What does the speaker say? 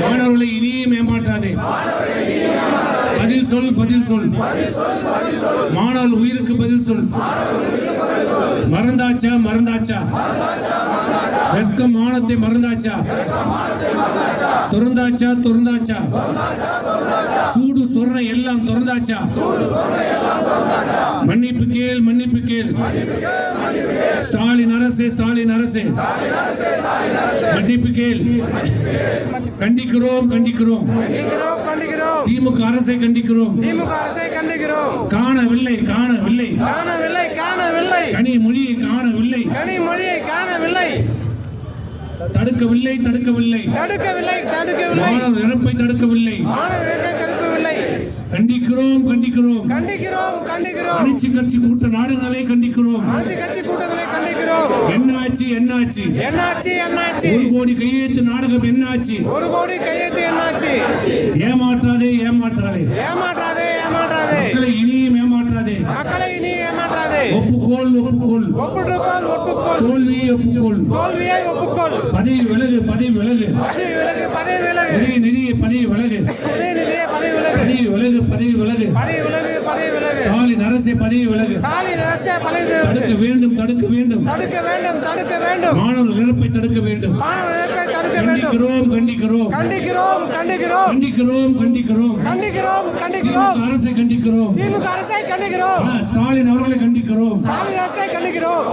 மாணவர்களை இனியும் ஏமாற்றாதே பதில் சொல் பதில் சொல். மாணவர் உயிருக்கு பதில் சொல். மறந்தாச்சா மறந்தாச்சா? வெக்க மானத்தை மறந்தாச்சா? திறந்தாச்சா திறந்தாச்சா? சூடு சொரணை எல்லாம் திறந்தாச்சா? மன்னிப்பு கேள் மன்னிப்பு கேள். ஸ்டாலின் அரசே ஸ்டாலின் அரசே. மன்னிப்பு கேள். கண்டிக்கிறோம் கண்டிக்கிறோம். திமுக அரசை கண்டிக்கிறோம். காணவில்லை காணவில்லை. காணவில்லை காணவில்லை கனி மொழியை காணவில்லை. கனிமொழியை காணவில்லை தடுக்கவில்லை தடுக்கவில்லை. தடுக்கவில்லை தடுக்கவில்லை மாணவர் இறப்பை தடுக்கவில்லை மாணவர்களை தடுக்கவில்லை. கண்டிக்கிறோம் கண்டிக்கிறோம். கண்டிக்கிறோம் கண்டிக்கிறோம். அனைத்து கட்சி கூட்ட நாடுகளை கண்டிக்கிறோம். அனைத்து கட்சி கூட்டங்களை என்னாச்சு என்னாச்சு? என்னாச்சு என்னாச்சு? ஒரு கோடி கையெழுத்து நாடகம் என்னாச்சு? ஒரு கோடி கையெழுத்து என்னாச்சு? ஏமாற்றாதே ஏமாற்றாதே. ஏமாற்றாதே ஏமாற்றாதே. மக்களை இனியும் ஏமாற்றாதே. மக்களை இனி ஏமாற்றாதே. ஒப்புக்கோள் ஒப்புக்கோள். ஒப்புக்கொள் ஒப்புக்கொள். தோல்வியை ஒப்புக்கோள். தோல்வியை ஒப்புக்கொள். பதவி விலகு பதவி விலகு. பதவி விலகு பதவி விலகு. நிதி நிதியை பதவி விலகு. பதவி விலகு. பதவி விலகு பதவி விலகு. ஸ்டாலின் அரசை பதவி விலகு. ஸ்டாலின் அரசை பதவி தடுக்க வேண்டும் தடுக்க வேண்டும். தடுக்க வேண்டும் தடுக்க வேண்டும். மாணவர் இறப்பை தடுக்க வேண்டும். மாணவர்களை தடுக்க வேண்டும். கண்டிக்கிறோம் கண்டிக்கிறோம். கண்டிக்கிறோம் கண்டிக்கிறோம். கண்டிக்கிறோம் கண்டிக்கிறோம். கண்டிக்கிறோம் அரசை கண்டிக்கிறோம். திமுக அரசை கண்டிக்கிறோம். ஸ்டாலின் அவர்களை கண்டிக்கிறோம். ஸ்டாலின் அரசை கண்டிக்கிறோம்.